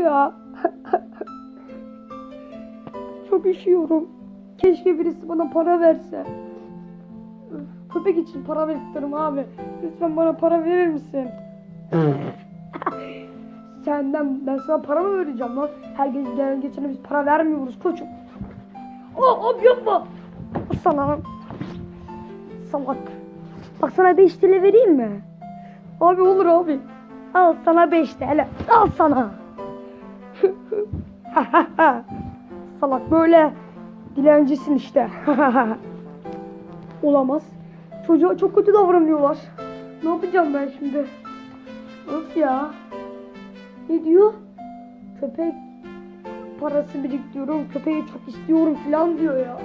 ya. Çok üşüyorum. Keşke birisi bana para verse. Köpek için para bekliyorum abi. Lütfen bana para verir misin? Senden ben sana para mı vereceğim lan? Her gece gelen geçene biz para vermiyoruz koçum. Aa, abi yapma. Sana. Salak. Bak sana 5 TL vereyim mi? Abi olur abi. Al sana 5 TL. Al sana. Salak böyle dilencisin işte. Olamaz. Çocuğa çok kötü davranıyorlar. Ne yapacağım ben şimdi? Öf ya. Ne diyor? Köpek parası biriktiriyorum. Köpeği çok istiyorum falan diyor ya.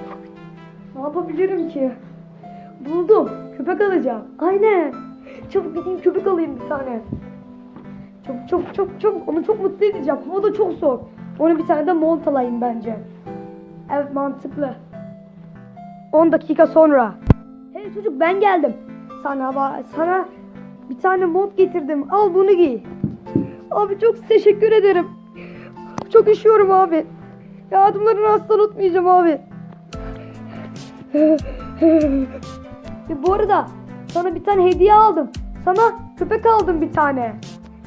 Ne yapabilirim ki? Buldum. Köpek alacağım. Aynen. Çabuk gideyim köpek alayım bir tane. Çok çok çok çok onu çok mutlu edeceğim. Hava da çok soğuk. Ona bir tane de mont alayım bence. Evet mantıklı. 10 dakika sonra. Hey çocuk ben geldim. Sana sana bir tane mont getirdim. Al bunu giy. Abi çok teşekkür ederim. Çok üşüyorum abi. Yardımlarını asla unutmayacağım abi. E, bu arada sana bir tane hediye aldım. Sana köpek aldım bir tane.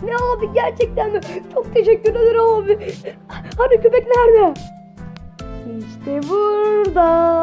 Ne abi gerçekten mi? Çok teşekkür ederim abi. Hani köpek nerede? İşte burada.